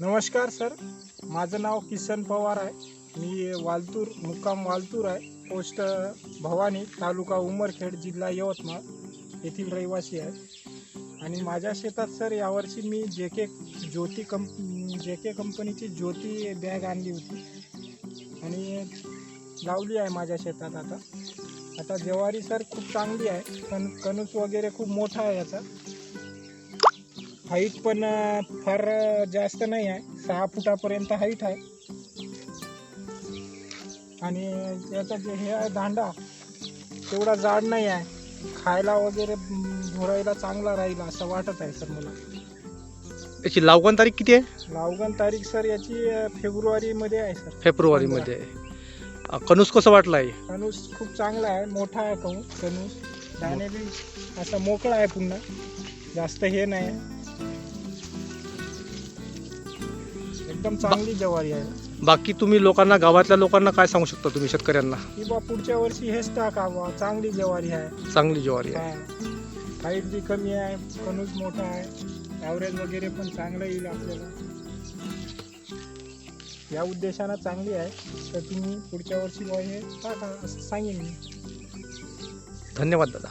नमस्कार सर. माझं नाव किसन पवार आहे. मी वालतूर मुक्काम वालतूर आहे. पोस्ट भवानी तालुका उमरखेड जिल्हा यवतमाळ येथील रहिवासी आहे. आणि माझ्या शेतात सर यावर्षी मी जे के ज्योती कंप जे के कंपनीची ज्योती बॅग आणली होती. आणि लावली आहे माझ्या शेतात आता. आता ज्वारी सर खूप चांगली आहे. कण कणूस वगैरे खूप मोठा आहे याचा. हाईट पण फार जास्त नाही आहे. सहा फुटापर्यंत हाईट आहे. आणि याचा जे हे आहे दांडा तेवढा जाड नाही आहे. खायला वगैरे धुरायला चांगला राहील असं वाटत आहे सर मला. याची लावगण तारीख किती आहे? लावगण तारीख सर याची फेब्रुवारीमध्ये आहे सर. फेब्रुवारीमध्ये अ, कणूस कसं वाटलं आहे? कणूस खूप चांगला आहे. मोठा आहे कहू कणूस दाणे बी असा मोकळा आहे पुन्हा जास्त हे नाही एकदम चांगली ज्वारी आहे. बाकी तुम्ही लोकांना गावातल्या लोकांना काय सांगू शकता तुम्ही शेतकऱ्यांना? की बा पुढच्या वर्षी हेच टाका बा चांगली ज्वारी आहे. चांगली ज्वारी आहे. हाईट बी कमी आहे कणूस मोठा आहे ॲव्हरेज वगैरे पण चांगलं येईल आपल्याला. या उद्देशानं चांगली आहे तर तुम्ही पुढच्या वर्षी बा हे टाका असं सांगेन मी. धन्यवाद दादा.